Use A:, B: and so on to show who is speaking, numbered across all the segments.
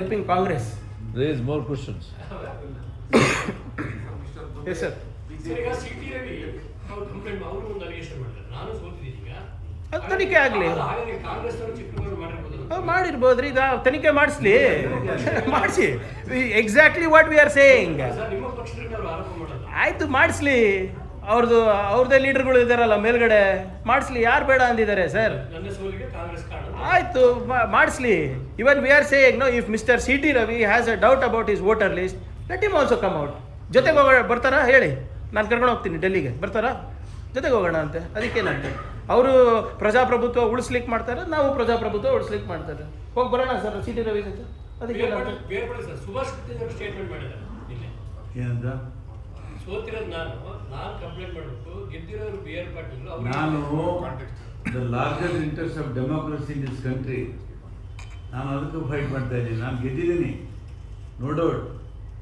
A: helping Congress.
B: Raise more questions.
A: Yes, sir. ತನಿಖೆ ಆಗ್ಲಿ. ಮಾಡಿರ್ಬೋದ್ರಿ ಈಗ ತನಿಖೆ ಮಾಡಿಸ್ಲಿ. ಮಾಡಿಸಿ. Exactly what we are saying
C: sir ನಿಮ್ಮ ಪಕ್ಷದಿಂದ ಆರೋಪ ಮಾಡಲ್ಲ.
A: ಆಯ್ತು ಮಾಡಿಸ್ಲಿ. ಅವ್ರದ್ದು ಅವ್ರದ್ದೇ ಲೀಡರ್ಗಳು ಇದ್ದಾರಲ್ಲ ಮೇಲ್ಗಡೆ. ಮಾಡಿಸ್ಲಿ ಯಾರು ಬೇಡ ಅಂದಿದ್ದಾರೆ ಸರ್?
C: ಆಯಿತು ಸೋಲಿಗೆ ಕಾಂಗ್ರೆಸ್ ಕಾರಣ
A: ಆಯ್ತು ಮಾಡಿಸ್ಲಿ. Even we are saying no if mister C T Ravi has a doubt about his voter list let him also come out ಜೊತೆಗೆ ಹೋಗೋಣ ಬರ್ತಾರಾ? ಹೇಳಿ. ನಾನು ಕರ್ಕೊಂಡು ಹೋಗ್ತೀನಿ ಡೆಲ್ಲಿಗೆ. ಬರ್ತಾರಾ? ಜೊತೆಗೆ ಹೋಗೋಣ ಅಂತೆ. ಅದಕ್ಕೇನಂತೆ? ಅವರು ಪ್ರಜಾಪ್ರಭುತ್ವ ಉಳಿಸ್ಲಿಕ್ಕೆ ಮಾಡ್ತಾರೆ ನಾವು ಪ್ರಜಾಪ್ರಭುತ್ವ ಉಳಿಸ್ಲಿಕ್ಕೆ ಮಾಡ್ತಾರೆ. ಹೋಗಿ ಬರೋಣ ಸರ್ ಸಿ ಟಿ ರವಿ ಜೊತೆ
C: ನಿನ್ನೆ.
D: ಏನಂತ?
C: ಸೋತಿರೋದು ನಾನು ನಾನು ಕಂಪ್ಲೇಂಟ್ ಮಾಡಬೇಕು ಗೆದ್ದಿರೋರು ಬಿ ಆರ್ ಪಾಟೀಲ್
D: ನಾನು the larger interest of democracy in this country ನಾನು ಅದಕ್ಕೂ ಫೈಟ್ ಮಾಡ್ತಾ ಇದ್ದೀನಿ. ನಾನು ಗೆದ್ದಿದ್ದೀನಿ. ನೋ ಡೌಟ್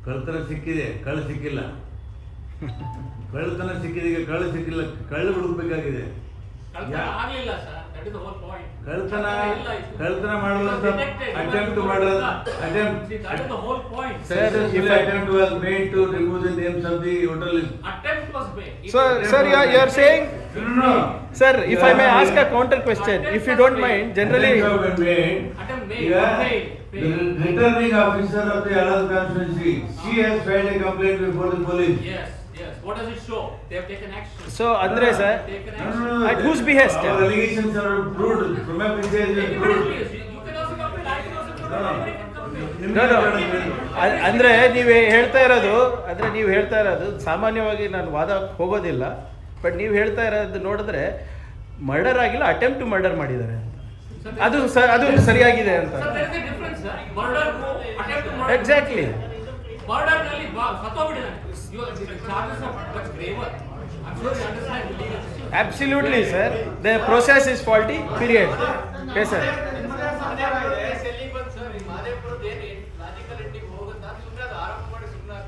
D: ಕಳ್ತನ ಸಿಕ್ಕಿದೆ. ಕಳ್ಳು ಸಿಕ್ಕಿಲ್ಲ. ಕಳ್ಳತನ ಸಿಕ್ಕಿದೆ ಈಗ ಕಳ್ಳ ಸಿಕ್ಕಿಲ್ಲ. ಕಳ್ಳು ಹುಡುಕ್ಬೇಕಾಗಿದೆ.
C: ಆಗ್ಲಿಲ್ಲ sir. That is the whole point
D: ಕಳ್ತನ ಕಳ್ತನ ಮಾಡುವಂತ ಅಟೆಂಪ್ಟ್ ಮಾಡೋದು attempt
C: that is the whole point
A: Sir, if I-
D: attempt was made to remove the names of the voter list.
C: Attempt was made
A: So, sir, you are, you are saying,
D: No, no, no.
A: sir, if I may ask a counter question, if you don't mind, generally.
D: Attempt have been made.
C: Attempt made,
D: Yeah.
C: made,
D: The
C: made.
D: returning officer of the Alal constituency, she has filed a complaint before the police.
C: Yes, Yes. What does it show? They have taken action.
A: So, Andre sir,
C: Taken
D: No, no, no.
A: At whose behest?
D: Our allegations are brutal. from a are
C: brutal.
D: proved.
C: please. You can also complain. I can also complain.
D: No.
A: No, ಅಂದ್ರೆ ನೀವು ಹೇಳ್ತಾ ಇರೋದು ಅಂದ್ರೆ ನೀವು ಹೇಳ್ತಾ ಇರೋದು ಸಾಮಾನ್ಯವಾಗಿ ನಾನು ವಾದ ಹೋಗೋದಿಲ್ಲ ಬಟ್ ನೀವು ಹೇಳ್ತಾ ಇರೋದು ನೋಡಿದ್ರೆ ಮರ್ಡರ್ ಆಗಿಲ್ಲ ಅಟೆಂಪ್ಟ್ ಟು ಮರ್ಡರ್ ಮಾಡಿದ್ದಾರೆ ಅಂತ ಅದು ಅದು ಸರಿಯಾಗಿದೆ ಅಂತ
C: Sir, there is a difference, sir. Murder, attempt to murder.
A: Exactly
C: Murder ನಲ್ಲಿ charges are graver. The.
A: Absolutely sir the process is faulty period yes sir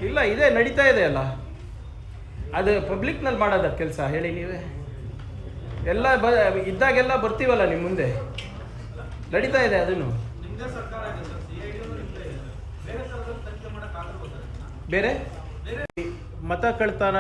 A: ಇಲ್ಲ ಇದೆ ನಡೀತಾ ಇದೆ ಅಲ್ಲ. ಅದು ಪಬ್ಲಿಕ್ನಲ್ಲಿ ಮಾಡೋದ ಕೆಲಸ ಹೇಳಿ ನೀವೇ. ಎಲ್ಲ ಬ ಇದ್ದಾಗೆಲ್ಲ ಬರ್ತೀವಲ್ಲ ನಿಮ್ಮ ಮುಂದೆ. ನಡೀತಾ ಇದೆ ಅದನ್ನು. ಬೇರೆ? ಮತ ಕಳ್ತನ